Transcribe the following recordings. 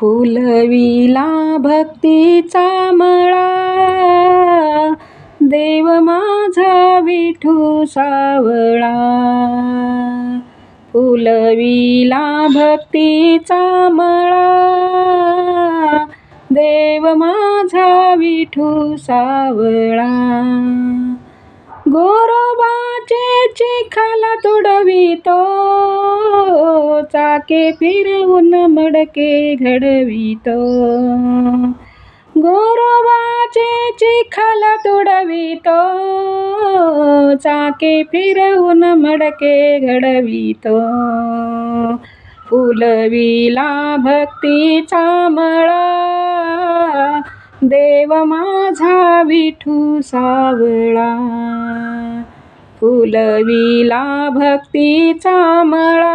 फुलविला भक्तीचा मळा. देव माझा विठू सावळा. फुलविला भक्तीचा मळा. देव माझा विठू सावळा. गोरोबाचे खाला तोडवितो चाके फिरवून मडके घडवितो. गोरोबाचे चिखल तुडवितो चाके फिरवून मडके घडवितो. फुलविला भक्तीचा मळा देव माझा विठू सावळा. फुलविला भक्तीचा मळा.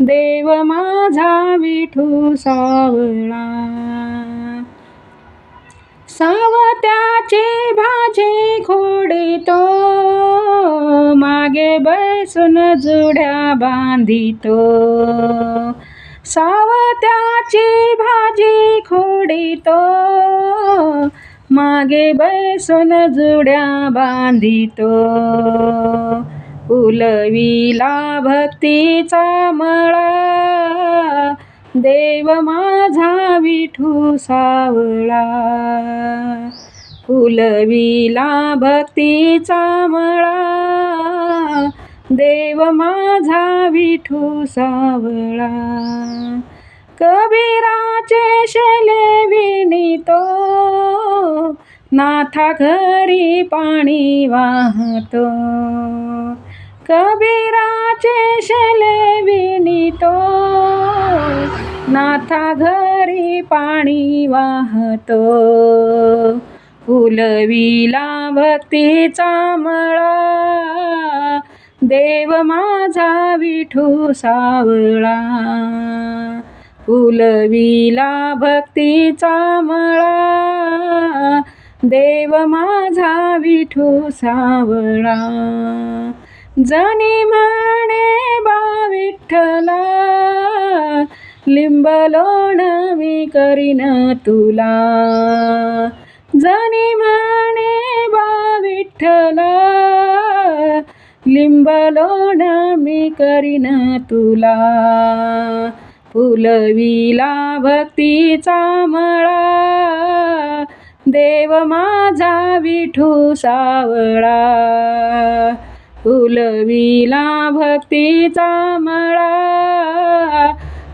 देव माझा विठू सावळा. सावत्याचे भाजे खोडतो. मागे बसून जुड्या बांधितो. सावत्याची भाजी खोडतो. मागे बसून जुड्या बांधितो. फुलविला भक्तीचा मळा. देव माझा विठू सावळा. फुलविला भक्तीचा मळा. देव माझा विठू सावळा. कबीराचे नाथा घरी पाणी वाहतो. कबीराचे शेले विनितो. नाथा घरी पाणी वाहतो. फुलविला भक्तीचा मळा. देव माझा विठू सावळा. फुलविला भक्तीचा मळा. देव माझा विठू सावळा. जनी म्हणे बा विठ्ठला लिंबलोण मी करीन तुला. जनी म्हणे बा विठ्ठला लिंबलोण मी करीन तुला. फुलविला भक्तीचा मळा देव माझा विठू सावळा. फुलविला भक्तीचा मळा.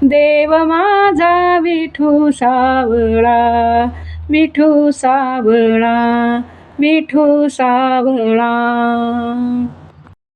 देव माझा विठू सावळा. विठू सावळा विठू सावळा.